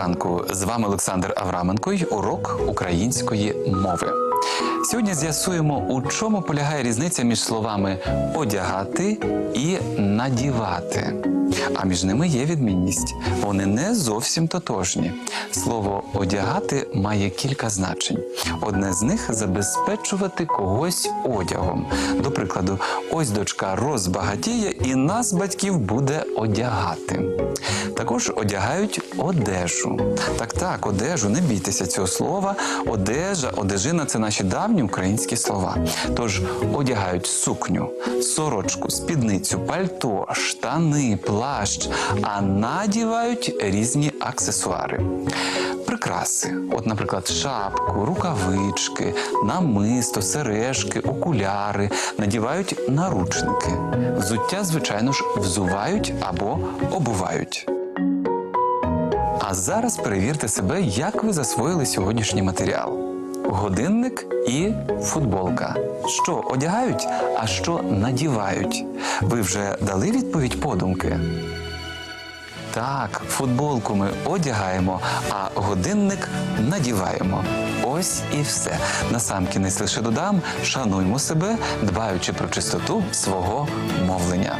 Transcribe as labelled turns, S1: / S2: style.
S1: ранку! З вами Олександр Авраменко й урок української мови. Сьогодні з'ясуємо, у чому полягає різниця між словами одягати і надівати. А між ними є відмінність. Вони не зовсім тотожні. Слово одягати має кілька значень. Одне з них забезпечувати когось одягом. До прикладу, ось дочка розбагатіє і нас, батьків, буде одягати. Також одягають одежу. Так, так, одежу, не бійтеся цього слова. Одежа, одежина це наші давні українські слова. Тож одягають сукню, сорочку, спідницю, пальто, штани, плащ, а надівають різні аксесуари. Прикраси, от, наприклад, шапку, рукавички, намисто, сережки, окуляри, надівають наручники. Взуття, звичайно ж, взувають або обувають. А зараз перевірте себе, як ви засвоїли сьогоднішній матеріал. Годинник і футболка. Що одягають, а що надівають. Ви вже дали відповідь подумки? Так, футболку ми одягаємо, а годинник надіваємо. Ось і все. Насамкінець лише додам, шануймо себе, дбаючи про чистоту свого мовлення.